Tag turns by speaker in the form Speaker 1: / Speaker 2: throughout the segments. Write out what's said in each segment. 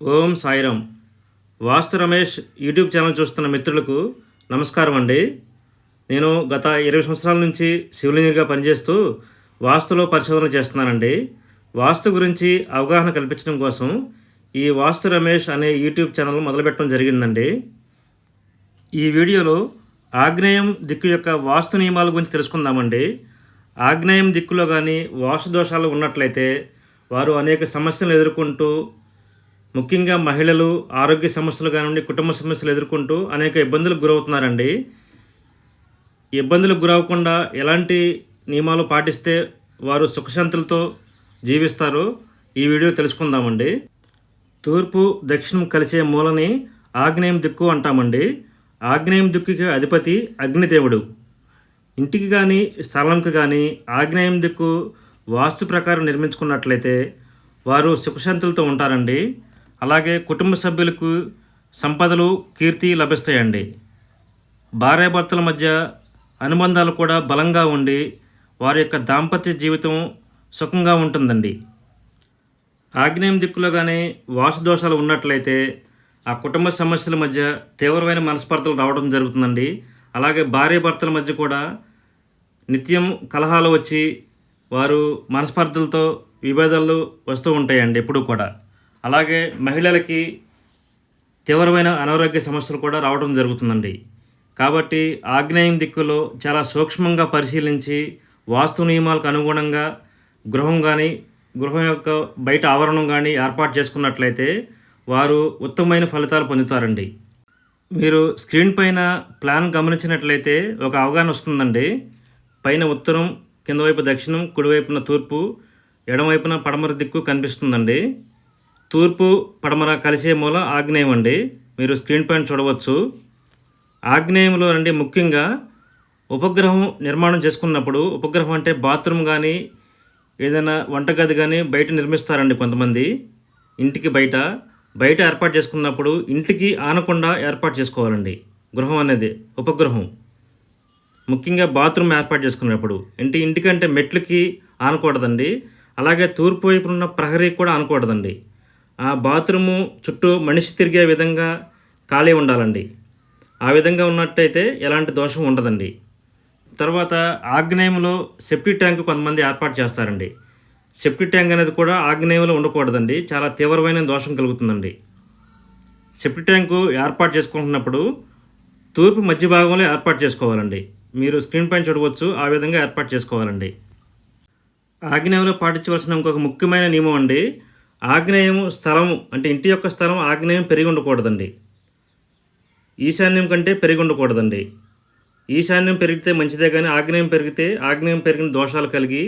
Speaker 1: ఓం Sairam Vastu Ramesh YouTube channel చూస్తున్న మిత్రులకు నమస్కారం అండి. నేను గత ఇరవై సంవత్సరాల నుంచి శివలింగిగా పనిచేస్తూ వాస్తులో పరిశోధన చేస్తున్నానండి. వాస్తు గురించి అవగాహన కల్పించడం కోసం ఈ వాస్తు రమేష్ అనే యూట్యూబ్ ఛానల్ మొదలుపెట్టడం జరిగిందండి. ఈ వీడియోలో ఆగ్నేయం దిక్కు యొక్క వాస్తు నియమాల గురించి తెలుసుకుందామండి. ఆగ్నేయం దిక్కులో కానీ వాస్తు దోషాలు ఉన్నట్లయితే వారు అనేక సమస్యలు ఎదుర్కొంటూ ముఖ్యంగా మహిళలు ఆరోగ్య సమస్యలు కానివ్వండి కుటుంబ సమస్యలు ఎదుర్కొంటూ అనేక ఇబ్బందులకు గురవుతున్నారండి. ఇబ్బందులకు గురవకుండా ఎలాంటి నియమాలు పాటిస్తే వారు సుఖశాంతులతో జీవిస్తారో? ఈ వీడియో తెలుసుకుందామండి. తూర్పు దక్షిణం కలిసే మూలని ఆగ్నేయం దిక్కు అంటామండి. ఆగ్నేయం దిక్కుకి అధిపతి అగ్నిదేవుడు. ఇంటికి కానీ స్థలంకి కానీ ఆగ్నేయం దిక్కు వాస్తు ప్రకారం నిర్మించుకున్నట్లయితే వారు సుఖశాంతులతో ఉంటారండి. అలాగే కుటుంబ సభ్యులకు సంపదలు కీర్తి లభిస్తాయండి. భార్యాభర్తల మధ్య అనుబంధాలు కూడా బలంగా ఉండి వారి యొక్క దాంపత్య జీవితం సుఖంగా ఉంటుందండి. ఆగ్నేయం దిక్కులో కానీ వాసు దోషాలు ఉన్నట్లయితే ఆ కుటుంబ సమస్యల మధ్య తీవ్రమైన మనస్పర్ధలు రావడం జరుగుతుందండి. అలాగే భార్యాభర్తల మధ్య కూడా నిత్యం కలహాలు వచ్చి వారు మనస్పర్ధలతో విభేదాలు వస్తూ ఉంటాయండి ఎప్పుడూ కూడా. అలాగే మహిళలకి తీవ్రమైన అనారోగ్య సమస్యలు కూడా రావడం జరుగుతుందండి. కాబట్టి ఆగ్నేయం దిక్కులో చాలా సూక్ష్మంగా పరిశీలించి వాస్తు నియమాలకు అనుగుణంగా గృహం కానీ గృహం యొక్క బయట ఆవరణం కానీ ఏర్పాటు చేసుకున్నట్లయితే వారు ఉత్తమమైన ఫలితాలు పొందుతారండి. మీరు స్క్రీన్ పైన ప్లాన్ గమనించినట్లయితే ఒక అవగాహన వస్తుందండి. పైన ఉత్తరం కింద వైపు దక్షిణం కుడివైపున తూర్పు ఎడమవైపున పడమర దిక్కు కనిపిస్తుందండి. తూర్పు పడమర కలిసే మూల ఆగ్నేయం అండి. మీరు స్క్రీన్ పైన చూడవచ్చు. ఆగ్నేయంలో అండి ముఖ్యంగా ఉపగ్రహం నిర్మాణం చేసుకున్నప్పుడు ఉపగ్రహం అంటే బాత్రూమ్ కానీ ఏదైనా వంటగది కానీ బయట నిర్మిస్తారండి కొంతమంది. ఇంటికి బయట. బయట ఏర్పాటు చేసుకున్నప్పుడు ఇంటికి ఆనకుండా ఏర్పాటు చేసుకోవాలండి. గృహం అనేది ఉపగ్రహం. ముఖ్యంగా బాత్రూమ్ ఏర్పాటు చేసుకున్నప్పుడు. ఇంటి ఇంటికంటే మెట్లకి ఆనకూడదండి. అలాగే తూర్పు వైపున ఉన్న ప్రహరీ కూడా ఆనకూడదండి. ఆ బాత్రూము చుట్టూ మనిషి తిరిగే విధంగా ఖాళీ ఉండాలండి. ఆ విధంగా ఉన్నట్టయితే ఎలాంటి దోషం ఉండదండి. తర్వాత ఆగ్నేయంలో సెప్టీ ట్యాంక్ కొంతమంది ఏర్పాటు చేస్తారండి. సెప్టీ ట్యాంక్ అనేది కూడా ఆగ్నేయంలో ఉండకూడదండి. చాలా తీవ్రమైన దోషం కలుగుతుందండి. సెప్టీ ట్యాంకు ఏర్పాటు చేసుకుంటున్నప్పుడు తూర్పు మధ్య భాగంలో ఏర్పాటు చేసుకోవాలండి. మీరు స్క్రీన్ పైన చూడవచ్చు ఆ విధంగా ఏర్పాటు చేసుకోవాలండి. ఆగ్నేయంలో పాటించవలసిన ఇంకొక ముఖ్యమైన నియమం అండి. ఆగ్నేయము స్థలం అంటే ఇంటి యొక్క స్థలం ఆగ్నేయం పెరిగి ఉండకూడదండి. ఈశాన్యం కంటే పెరిగి ఉండకూడదండి. ఈశాన్యం పెరిగితే మంచిదే కానీ ఆగ్నేయం పెరిగితే ఆగ్నేయం పెరిగిన దోషాలు కలిగి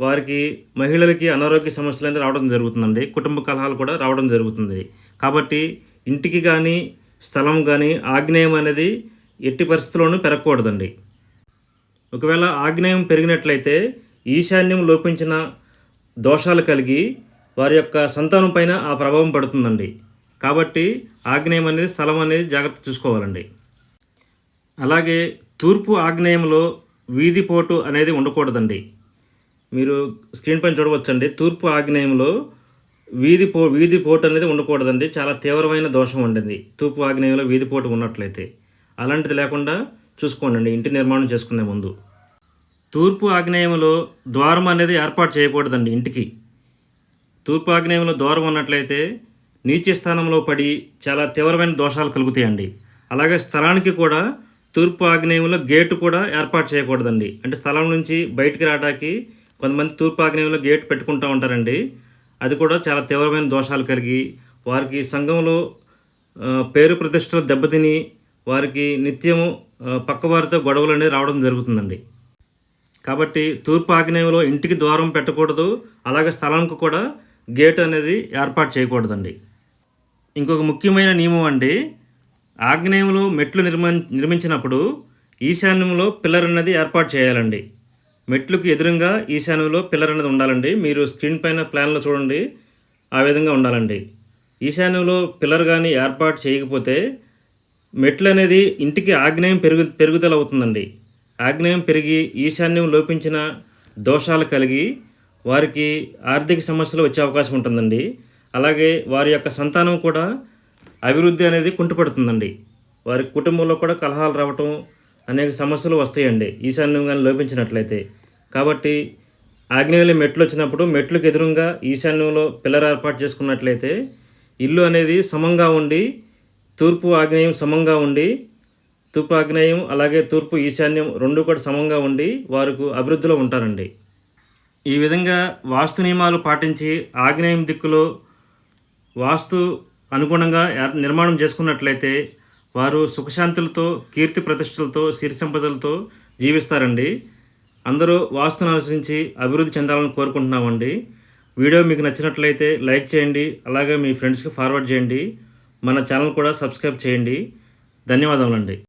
Speaker 1: వారికి మహిళలకి అనారోగ్య సమస్యలు అనేది రావడం జరుగుతుందండి. కుటుంబ కలహాలు కూడా రావడం జరుగుతుంది కాబట్టి ఇంటికి కానీ స్థలం కానీ ఆగ్నేయం అనేది ఎట్టి పరిస్థితుల్లోనూ పెరగకూడదండి. ఒకవేళ ఆగ్నేయం పెరిగినట్లయితే ఈశాన్యం లోపించిన దోషాలు కలిగి వారి యొక్క సంతానం పైన ఆ ప్రభావం పడుతుందండి. కాబట్టి ఆగ్నేయం అనేది స్థలం అనేది జాగ్రత్త చూసుకోవాలండి. అలాగే తూర్పు ఆగ్నేయంలో వీధిపోటు అనేది ఉండకూడదండి. మీరు స్క్రీన్ పైన చూడవచ్చండి. తూర్పు ఆగ్నేయంలో వీధి పో వీధి పోటు అనేది ఉండకూడదండి. చాలా తీవ్రమైన దోషం ఉండింది. తూర్పు ఆగ్నేయంలో వీధి పోటు ఉన్నట్లయితే. అలాంటిది లేకుండా చూసుకోండి. ఇంటి నిర్మాణం చేసుకునే ముందు. తూర్పు ఆగ్నేయంలో ద్వారం అనేది ఏర్పాటు చేయకూడదండి ఇంటికి. తూర్పు ఆగ్నేయంలో ద్వారం ఉన్నట్లయితే నీచ స్థానంలో పడి చాలా తీవ్రమైన దోషాలు కలుగుతాయండి. అలాగే స్థలానికి కూడా తూర్పు ఆగ్నేయంలో గేటు కూడా ఏర్పాటు చేయకూడదండి. అంటే స్థలం నుంచి బయటికి రావడానికి కొంతమంది తూర్పు ఆగ్నేయంలో గేట్ పెట్టుకుంటూ ఉంటారండి. అది కూడా చాలా తీవ్రమైన దోషాలు కలిగి వారికి సంఘంలో పేరు ప్రతిష్టలు దెబ్బతిని వారికి నిత్యము పక్కవారితో గొడవలు అనేది రావడం జరుగుతుందండి. కాబట్టి తూర్పు ఆగ్నేయంలో ఇంటికి ద్వారం పెట్టకూడదు. అలాగే స్థలంకు కూడా గేట్ అనేది ఏర్పాటు చేయకూడదండి. ఇంకొక ముఖ్యమైన నియమం అండి ఆగ్నేయంలో మెట్లు నిర్మ నిర్మించినప్పుడు ఈశాన్యంలో పిల్లర్ అనేది ఏర్పాటు చేయాలండి. మెట్లకు ఎదురుగా ఈశాన్యంలో పిల్లర్ అనేది ఉండాలండి. మీరు స్క్రీన్ పైన ప్లాన్లో చూడండి ఆ విధంగా ఉండాలండి. ఈశాన్యంలో పిల్లర్ కానీ ఏర్పాటు చేయకపోతే మెట్లు అనేది ఇంటికి ఆగ్నేయం పెరుగు పెరుగుదల అవుతుందండి. ఆగ్నేయం పెరిగి ఈశాన్యం లోపించిన దోషాలు కలిగి వారికి ఆర్థిక సమస్యలు వచ్చే అవకాశం ఉంటుందండి. అలాగే వారి యొక్క సంతానం కూడా అభివృద్ధి అనేది కుంటుపడుతుందండి. వారి కుటుంబంలో కూడా కలహాలు రావటం అనేక సమస్యలు వస్తాయండి. ఈశాన్యం కానీ లోపించినట్లయితే. కాబట్టి ఆగ్నేయంలో మెట్లు వచ్చినప్పుడు మెట్లకు ఎదురుగా ఈశాన్యంలో పిల్లర్ ఏర్పాటు చేసుకున్నట్లయితే ఇల్లు అనేది సమంగా ఉండి తూర్పు ఆగ్నేయం సమంగా ఉండి తూర్పు ఆగ్నేయం అలాగే తూర్పు ఈశాన్యం రెండు కూడా సమంగా ఉండి వారికి అభివృద్ధిలో ఉంటారండి. ఈ విధంగా వాస్తు నియమాలు పాటించి ఆగ్నేయం దిక్కులో వాస్తు అనుగుణంగా నిర్మాణం చేసుకున్నట్లయితే వారు సుఖశాంతులతో కీర్తి ప్రతిష్టలతో సిరి సంపదలతో జీవిస్తారండి. అందరూ వాస్తును అనుసరించి అభివృద్ధి చెందాలని కోరుకుంటున్నామండి. వీడియో మీకు నచ్చినట్లయితే లైక్ చేయండి అలాగే మీ ఫ్రెండ్స్కి ఫార్వర్డ్ చేయండి. మన ఛానల్ కూడా సబ్స్క్రైబ్ చేయండి. ధన్యవాదములండి.